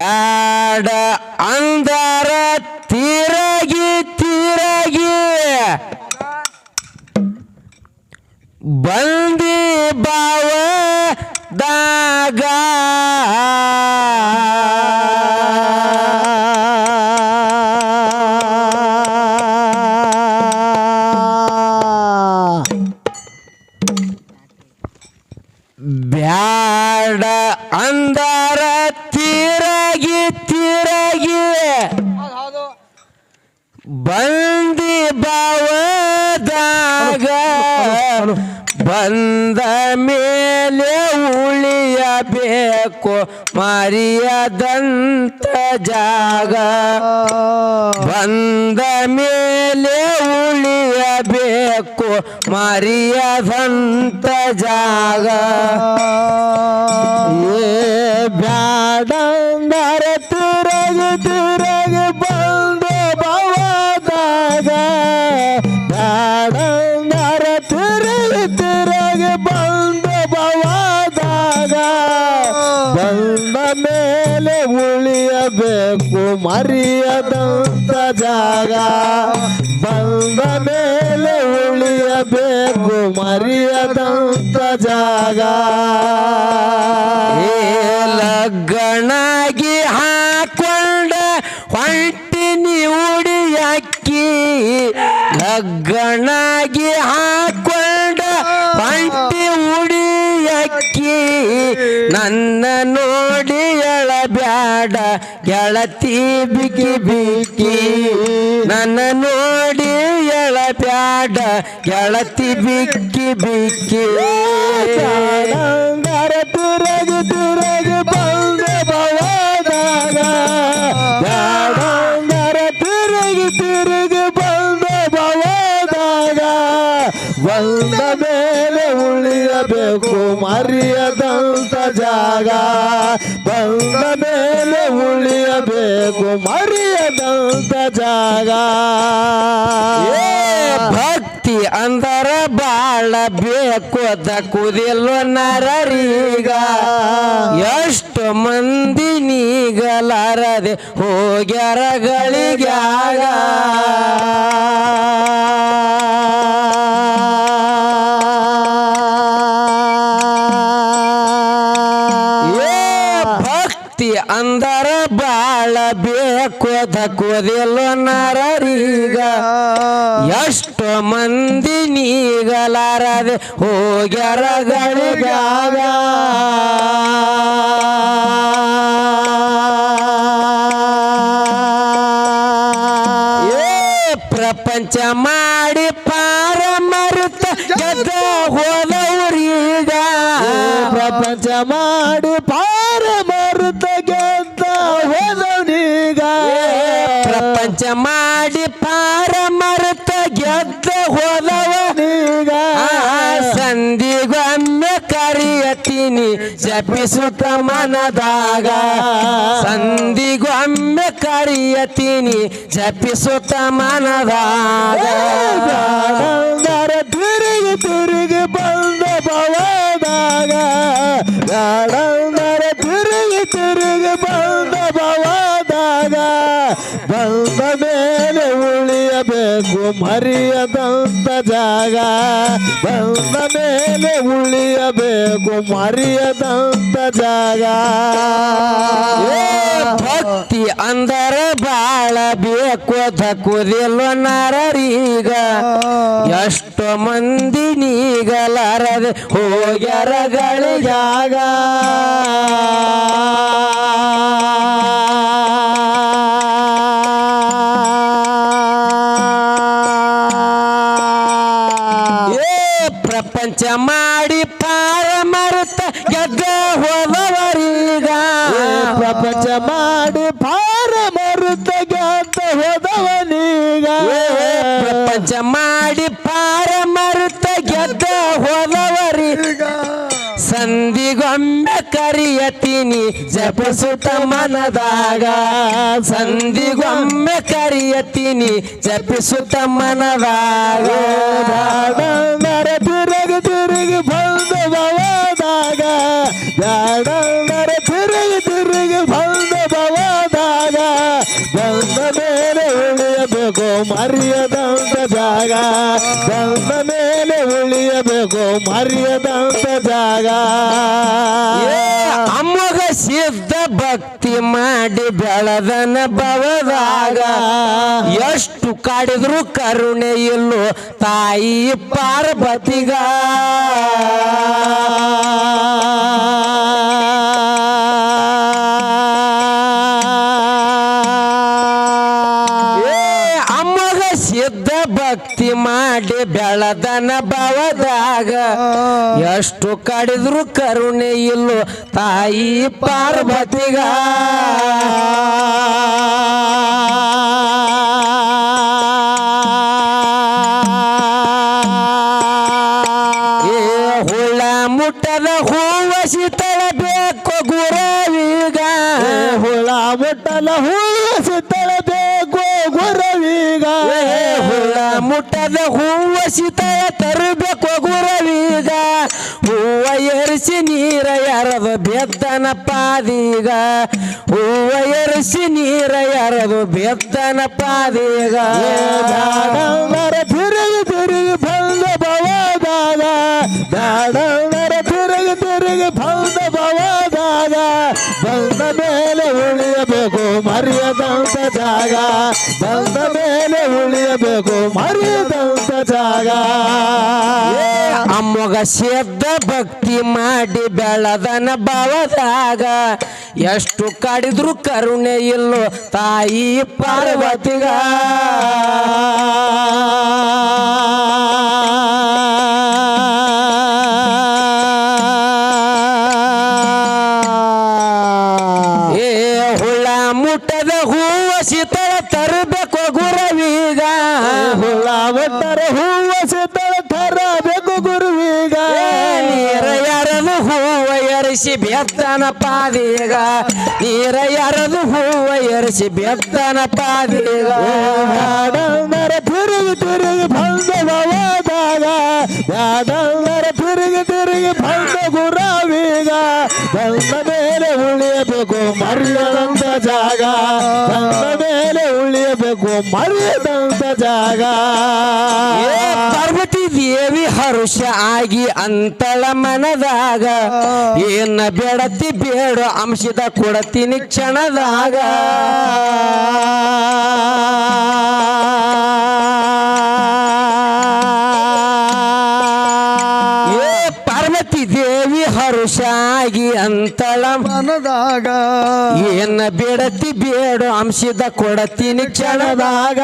ಆಡ ಅಂದರ ತಿರಗಿ ತಿರಗಿ ಬಂದಿ ಬಾವ ದಾಗ ಬ್ಯಾಡ ಅಂದರ ತಿರಗಿ. ತಿರಗಿ ಬಂದಿ ಬಾವದಾಗ ಬಂದ ಮೇಲೆ ಉಳಿಯಬೇಕು ಮರಿಯದಂತ ಜಾಗ. ಬಂದ ಮೇಲೆ ಉಳಿಯಬೇಕು ಮರಿಯದಂತ ಜಾಗ. ಏ ಬ್ಯಾಡಂದರ ತಿರಗಿ ಬಂದು ಭವದಾಗ ಬ್ಯಾಡಂದರ ತಿರಗಿ ತಿರಗಿ ಬಂದು ಭವದಾಗ ಬಂದ ಮೇಲೆ ಉಳಿಯಬೇಕು ಮರಿಯದಂತ ಜಾಗ. ಬಂದ ಮೇಲೆ ಉಳಿಯಬೇಕು ಮರಿಯದಂತ ಜಾಗ. ಗೆಳತಿ ಬಿಕಿ ಬಿಕಿ ನನ್ನ ನೋಡಿ ಎಳಬ್ಯಾಡ ಗೆಳತಿ ಬಿಕ್ಕಿ ಬಿಕ್ಕಿ ಚಾರಂಗರ ತುರಗು ತುರಗು ಬಂದ ಭವದಾಗ ಬಂದ ಮೇಲೆ ಉಳಿಯಬೇಕು ಮರಿಯದಂತ ಜಾಗ. ಬಂದ ಮೇಲೆ ಉಳಿಯಬೇಕು ಮರಿಯದಂತ ಜಾಗ. ಭಕ್ತಿ ಅಂದರ ಬಾಳ ಬೇಕು ಕುದಿಲ್ವ ನರರೀಗ. ಎಷ್ಟು ಮಂದಿ ನೀಗಲಾರದೆ ಹೋಗ್ಯಾರ ಗಳಿಗ್ಯಾಗ. ಅಂದರ ಬಾಳ ಬೇಕು ಕುದಿಲ್ವ ನರರೀಗ. ಎಷ್ಟು ಮಂದಿ ನೀಗಲಾರದೆ ಹೋಗ್ಯಾರ ಗಳಿಗಾಗ. ಪ್ರಪಂಚ ಮಾಡಿ ಪಾರ ಮರುತ ಹೋದವ್ರೀಗ ಪ್ರಪಂಚ ಮಾಡಿ ಪಾರ ಮರುತ ಕರಿಯತೀನಿ ಜಪಿಸುತ್ತ ಮನದಾಗ ಸಂದಿಗೊಮ್ಮೆ ಕರಿಯತೀನಿ ಜಪಿಸುತ್ತ ಮನದಾಗ ಮರಿಯದಂತ ಜಾಗ, ಬಂದ ಮೇಲೆ ಉಳಿಯಬೇಕು ಮರಿಯದಂತ ಜಾಗ. ಭಕ್ತಿ ಅಂದರ ಬಾಳ ಬೇಕು ಕುದಿಲ್ವ ನರರೀಗ. ಎಷ್ಟು ಮಂದಿ ನೀಗಲಾರದೆ ಹೋಗ್ಯಾರ ಮಾಡಿ ಪಾರ ಮರುತ ಗೆದ್ದ ಹೋದವರೀಗ. ಪ್ರಪಂಚ ಮಾಡಿ ಪಾರ ಮರುತ ಗೆದ್ದ ಹೋದವನೀಗ. ಪ್ರಪಂಚ ಮಾಡಿ ಪಾರ ಮರುತ ಗೆದ್ದ ಹೋದವರೀಗ. ಸಂದಿಗೊಮ್ಮೆ ಕರಿಯತೀನಿ ಜಪಸುತ ಮನದಾಗ. ಸಂದಿಗೊಮ್ಮೆ ಕರಿಯತೀನಿ ಜಪಿಸುತ್ತ ಮನದಾಗ. ತಿರುಗಿ ಬಂದ ಭವದಾಗ ಜಾಡಣ್ಣರ ತಿರುಗಿ ತಿರುಗಿ ಬಂದ ಭವದಾಗ ಬಂದ ಮೇಲೆ ಉಳಿಯಬೇಕು, ಮರ್ಯದಂತ ಜಾಗ. ಬಂದ ಮೇಲೆ ಉಳಿಯಬೇಕು, ಮರ್ಯದಂತ ಜಾಗ. ಮಾಡಿ ಬೆಳದನ ಬವದಾಗ ಎಷ್ಟು ಕಾಡಿದ್ರು ಕರುಣೆ ಇಲ್ಲೋ ತಾಯಿ ಪಾರ್ವತಿಗ. ಅಮ್ಮಗ ಸಿದ್ಧ ಭಕ್ತಿ ಮಾಡಿ ಬೆಳದನ ಬವದಾಗ ಎಷ್ಟು ಕಡಿದ್ರು ಕರುಣೆ ಇಲ್ಲೋ ತಾಯಿ ಪಾರ್ವತಿಗ. ಏ ಹುಳ ಮುಟ್ಟದ ಹೂವ ಶೀತಳ ಬೇಕು ಗುರವೀಗ. ಹುಳ ಹೂವ ಹೂಸಿತಳ ಬೇಕು ಗುರವೀಗ. ಹುಳ ಮುಟ್ಟದ ಹೂವ ಶೀತಳ ತರಬೇಕು ಗುರವೀಗ. ಹೂವ ಎರಿಸಿ ನೀರ ಬೆದ್ದನ ಪಾದೀಗ, ಹೂವ ಎರಿಸಿ ನೀರ ಯಾರದು ಬೆದ್ದನ ಪಾದೀಗ. ಬ್ಯಾಡಂದರ ತಿರುಗಿ ತಿರುಗಿ ಬಂದ ಭವದಾಗ ಬ್ಯಾಡಂದರ ತಿರುಗಿ ತಿರುಗಿ ಬಂದ ಬಂದ ಮೇಲೆ ಉಳಿಯಬೇಕು, ಮರೆಯದಂತ ಜಾಗ. ಬಂದ ಮೇಲೆ ಉಳಿಯಬೇಕು, ಮರೆಯದಂತ ಜಾಗ. ಅಮ್ಮಗ ಸೇದ್ದ ಭಕ್ತಿ ಮಾಡಿ ಬೆಳದನ ಭಾವದಾಗ. ಎಷ್ಟು ಕಾಡಿದ್ರು ಕರುಣೆ ಇಲ್ಲೋ ತಾಯಿ ಪಾರ್ವತಿಗ. ಎರಿಸಿ ಬೆತ್ತನ ಪಾದೀಗ ನೀರ ಎರದು ಹೂವ ಎರಸಿ ಬೆತ್ತನ ಪಾದೀಗ. ಮರ ತಿರುಗಿ ತಿರುಗಿ ಬಂದ ಭವದಾಗ ಬ್ಯಾಡಂದರ ತಿರುಗಿ ತಿರುಗಿ ಭಂಗ ಗುರಾವೀಗ ಬಂದ ಮೇಲೆ ಉಳಿಯಬೇಕು ಮರ್ಯದಂತ ಜಾಗ ಬಂದ ಮೇಲೆ ಉಳಿಯಬೇಕು ಮರ್ಯದಂತ ಜಾಗ. ದೇವಿ ಹರುಷ ಆಗಿ ಅಂತಳ ಮನದಾಗ. ಏನ ಬೇಡತಿ ಬೇಡ ಅಂಶದ ಕೊಡತೀನಿ ಕ್ಷಣದಾಗ. ಪಾರ್ವತಿ ದೇವಿ ಹರುಷ ಆಗಿ ಅಂತಳ ಮನದಾಗ. ಏನ ಬೇಡತಿ ಬೇಡ ಅಂಶದ ಕೊಡತೀನಿ ಕ್ಷಣದಾಗ.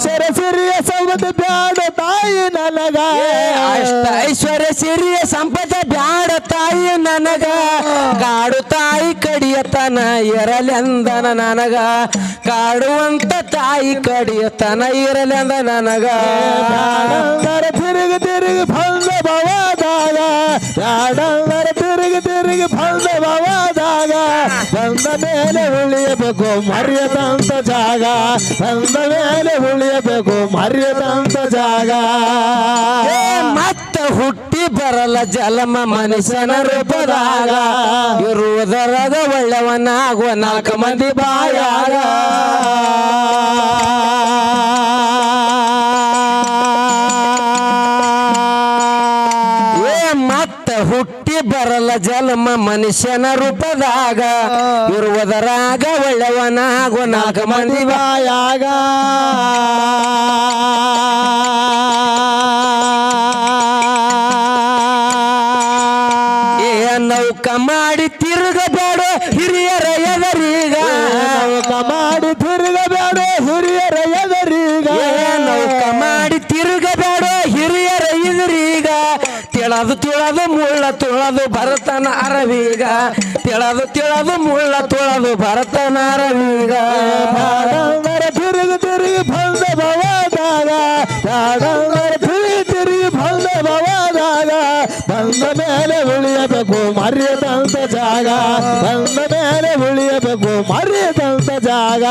ಅಕ್ಷರ ಸಿರಿಯ ಸಂಪದ ಬ್ಯಾಡ ತಾಯಿ ನನಗ. ಅಷ್ಟ ಐಶ್ವರ್ಯ ಸಿರಿಯ ಸಂಪದ ಬ್ಯಾಡ ತಾಯಿ ನನಗ. ಕಾಡು ತಾಯಿ ಕಡಿಯತನ ಇರಲೆಂದನ ನನಗ. ಕಾಡುವಂತ ತಾಯಿ ಕಡಿಯತನ ಇರಲೆಂದ ನನಗ. ತಿರುಗಿ ತಿರುಗಿ ಬಂದ ಭವದಾಗ. ಬ್ಯಾಡಂದರ ತಿರುಗಿ ತಿರುಗಿ ಬಂದ ಬಂದ ಮೇಲೆ ಉಳಿಯಬೇಕು, ಮರ್ಯಾದಂತ ಜಾಗ. ಬಂದ ಮೇಲೆ ಉಳಿಯಬೇಕು, ಮರ್ಯಾದಂತ ಜಾಗ. ಮತ್ತೆ ಹುಟ್ಟಿ ಬರಲ್ಲ ಜಲಮ ಮನುಷ್ಯನ ರೂಪದಾಗ. ಇರುವುದರದ ಒಳ್ಳೆಯವನಾಗುವ ನಾಲ್ಕು ಮಂದಿ ಬಾಯಾಗ. ಜಲಮ ಮನುಷ್ಯನ ರೂಪದಾಗ ಇರುವುದರಾಗ ಒಳ್ಳೆಯವನಾಗೋ ನಾಲ್ಕು ಮಂದಿ ಬಾಯಾಗ. ನೌಕ ಮಾಡಿ ತಿರುಗಬೇಡ ಹಿರಿಯರ ಎದರೀಗ. ನೌಕ ಮಾಡಿ ತಿಳದು ಮುಳ್ಳ ತುಳದು ಭರತನ ಅರವೀಗ. ತಿಳದು ತಿಳದು ಮುಳ್ಳ ತುಳದು ಭರತನ ಅರವೀಗ. ಬ್ಯಾಡಂದರ ತಿರುಗಿ ತಿರುಗಿ ಬಂದ ಭವದಾಗ ಬ್ಯಾಡಂದರ ತಿರುಗಿ ತಿರುಗಿ ಬಂದ ಭವದಾಗ ಬಂದ ಮೇಲೆ ಉಳಿಯಬೇಕು ಮರ್ಯದಂತ ಜಾಗ, ಬಂದ ಮೇಲೆ ಉಳಿಯಬೇಕು ಮರೆಯದಂತ ಜಾಗ.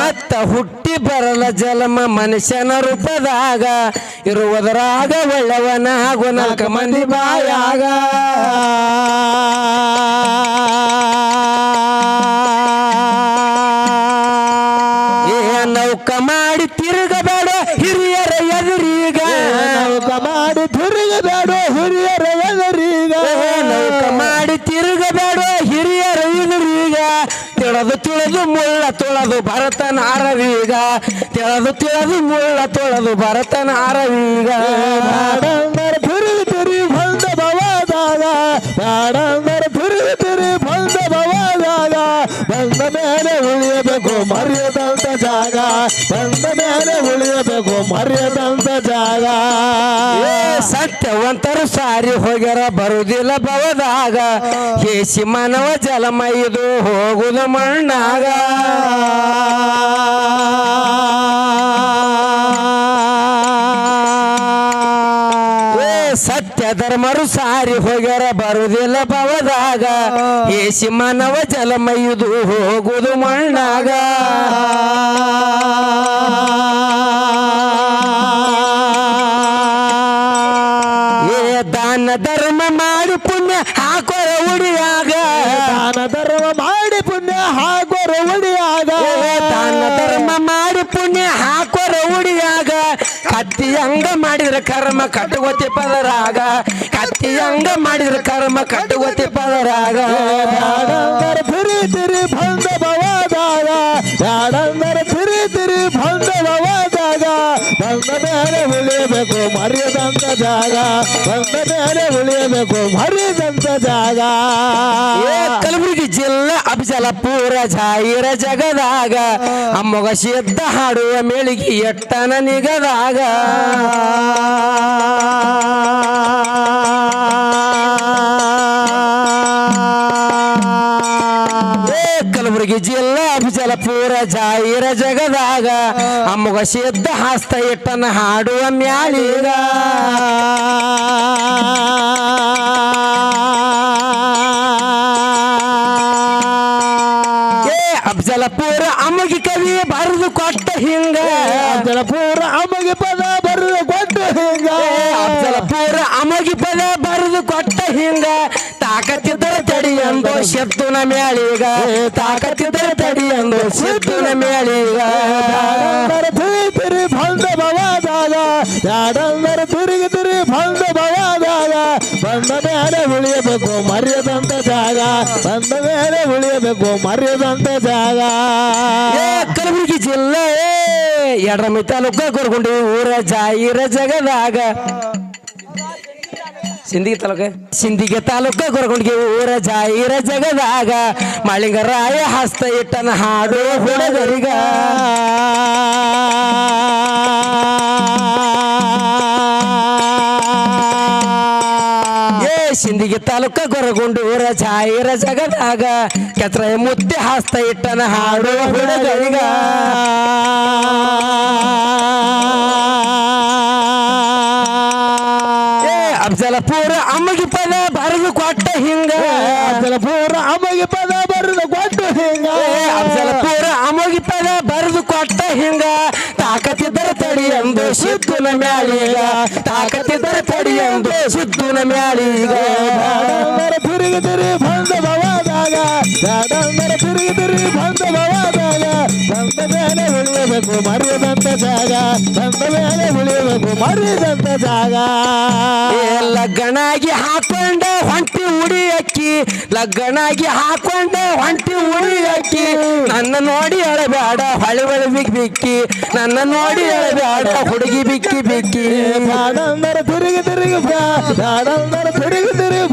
ಮತ್ತ ಹುಟ್ಟಿ ಬರಲ ಜಲಮ ಮನುಷ್ಯನ ರೂಪದಾಗ ಇರುವುದರಾಗ ನಾಲ್ಕು ಮಂದಿ ಬಾಯಾಗ. ತೊಳೆದು ಭರತನ ಅರವೀಗ. ತಿಳದು ತಿಳಿದು ಮುಳ್ಳ ತೊಳೆದು ಭರತನ ಅರವೀಗ. ತಿರಿ ತಿರಿ ಬಂದ ಭವದಾಗ ಬ್ಯಾಡಂದರ ತಿರಿ ತಿರಿ ಬಂದ ಭವದಾಗ ಬಂದ ಮೇಲೆ ಉಳಿಯಬೇಕು ಮರೆಯದಂತ ಜಾಗ, ಬಂದ ಮೇಲೆ ಉಳಿಯಬೇಕು ಮರ್ಯದಂತ ಜಾಗ. ಸತ್ಯವಂತರು ಸಾರಿ ಹೋಗ್ಯಾರ ಬರುವುದಿಲ್ಲ ಭವದಾಗ. ಹೇಸಿ ಮಾನವ ಜಲಮ ಇದು, ಹೋಗುದು ಮಣ್ಣಾಗ. ಸತ್ಯ ಧರ್ಮರು ಸಾರಿ ಹೋಗ್ಯಾರ ಬರುವುದಿಲ್ಲ ಭವದಾಗ. ಹೇಸಿ ಮಾನವ ಜಲಮ ಹೋಗುದು ಮಣ್ಣಾಗ. ಕರ್ಮ ಕಟ್ಟುಗೊತ್ತಿ ಪದರಾಗ ಕತ್ತಿ ಹಂಗ ಮಾಡಿದ್ರ ಕರ್ಮ ಕಟ್ಟುಗೊತ್ತಿ ಪದರಾಗ ತಿರಿ ಬಂದ ಭವದಾಗ ಬ್ಯಾಡಂದರ ತಿರಿ ತಿರಿ ಬಂದ ಭವದಾಗ ಬಂದ ಮೇಲೆ ಉಳಿಯಬೇಕು ಮರೆಯದಂತ ಜಾಗ. ಬಂದ ಮೇಲೆ ಉಳಿಯಬೇಕು ಮರೆಯದಂತ ಜಾಗ. ಕಲಬುರಗಿ ಜಿಲ್ಲೆ ಅಫಜಲಪುರ ಜಾಯಿರ ಜಗದಾಗ. ಅಮ್ಮಗ ಸಿದ್ಧ ಹಾಡುವ ಮೇಳಿಗೆ ಎಟ್ಟನ ನಿಗದಾಗ. ಏ ಕಲಬುರಗಿ ಜಿಲ್ಲೆ ಅಫಜಲಪುರ ಜಾಯಿರ ಜಗದಾಗ ಅಮ್ಮಗ ಸಿದ್ಧ ಹಾಸ್ತ ಇಟ್ಟನ ಹಾಡುವ ಮ್ಯಾಲಿಗ ಏ ಅಫ್ಜಲಪುರ ಅಮ್ಮಗಿ ಕವಿ ಬರೆದು ಕೊಟ್ಟ ಹಿಂಗ. ಅಫ್ಜಲಪುರ ಅಮಗೆ ಪದ ಬರೆದು ಕೊಟ್ಟ ಹಿಂಗ. ಅಫಜಲಪುರ ಅಮ್ಮಗಿ ಪದ ಬರೆದು ಕೊಟ್ಟ ಹಿಂಗ. ತಾಕತ್ತಿದ್ದರೆ ಎಂದು ಶೆತ್ತುನ ಮ್ಯಾಳೀಗ ತಾಕತ್ತಿದ್ರೆ ತಡಿ ಅಂದು ಶೆತ್ತುನ ಮ್ಯಾಳೀಗ ತಿರಿ ಬಂದ ಭವದಾಗ ಬ್ಯಾಡಂದರ ತಿರುಗಿ ತಿರಿ ಬಂದ ಭವದಾಗ ಬಂದ ಮೇಲೆ ಉಳಿಯಬೇಕು ಮರ್ಯದಂತ ಜಾಗ. ಬಂದ ಮೇಲೆ ಉಳಿಯಬೇಕು ಮರ್ಯದಂತ ಜಾಗ. ಏ ಕಲಬುರಗಿ ಜಿಲ್ಲೆ ಎಡಮಿ ತಾಲೂಕ ಗೊರಗುಂಡಿ ಊರ ಜಾಯಿರ ಜಗದಾಗ. ಸಿಂದಿಗೆ ತಾಲೂಕ? ಸಿಂದಿಗೆ ತಾಲೂಕ ಗೊರಗುಂಡಿಗೆ ಊರ ಜಾಯಿರ ಜಗದಾಗ. ಮಾಳಿಂಗರಾಯ ಹಸ್ತ ಇಟ್ಟನ ಹಾಡು ಹುಡುಗರಿಗ. ಏ ಸಿಂದಿಗೆ ತಾಲೂಕ ಕೊರಗೊಂಡು ಊರ ಜಾಯಿರ ಜಗದಾಗ. ಕೆತ್ರ ಮುದ್ದೆ ಹಸ್ತ ಇಟ್ಟನ ಹಾಡು ಹುಡುಗರಿಗ. ತಾಕತ್ತಿದ್ದರೆ ತಡಿ ಎಂದು ಸಿದ್ದುನ ಮ್ಯಾಳೀಗ ತಡಿ ಎಂದು ಸಿದ್ದುನ ಮ್ಯಾಳೀಗ ತಿರುಗಿ ತಿರುಗಿ ಬಂದ ಭವದಾಗ ಬ್ಯಾಡಂದರ ತಿರುಗಿ ತಿರುಗಿ ಬಂದ ಬವಾದಾಗ ಬಂದ ಮೇಲೆ ಉಳಿಯಬೇಕು ಮರೆಯದಂತ ಜಾಗ ಬಂದ ಮೇಲೆ ಉಳಿಯಬೇಕು ಮರೆಯದಂತ ಜಾಗ. ಲಗ್ನಾಗಿ ಹಾಕೊಂಡೆ ಹೊಂಟಿ ಉಡಿ ಅಕ್ಕಿ ಲಗ್ನಾಗಿ ಹಾಕೊಂಡೆ ಹೊಂಟಿ ಉಡಿ ಅಕ್ಕಿ ನನ್ನ ನೋಡಿ ಅಳಬೇಡ ಹೊಳೆ ಹೊಳೆ ಬಿಕ್ಕಿ ಬಿಕ್ಕಿ ನನ್ನ ನೋಡಿ ಅಳಬೇಡ ಹುಡುಗಿ ಬಿಕ್ಕಿ ಬಿಕ್ಕಿ. ಬ್ಯಾಡಂದರ ತಿರುಗಿ ತಿರುಗಿ ಬ್ಯಾಡಂದರ ತಿರುಗಿ ತಿರುಗಿ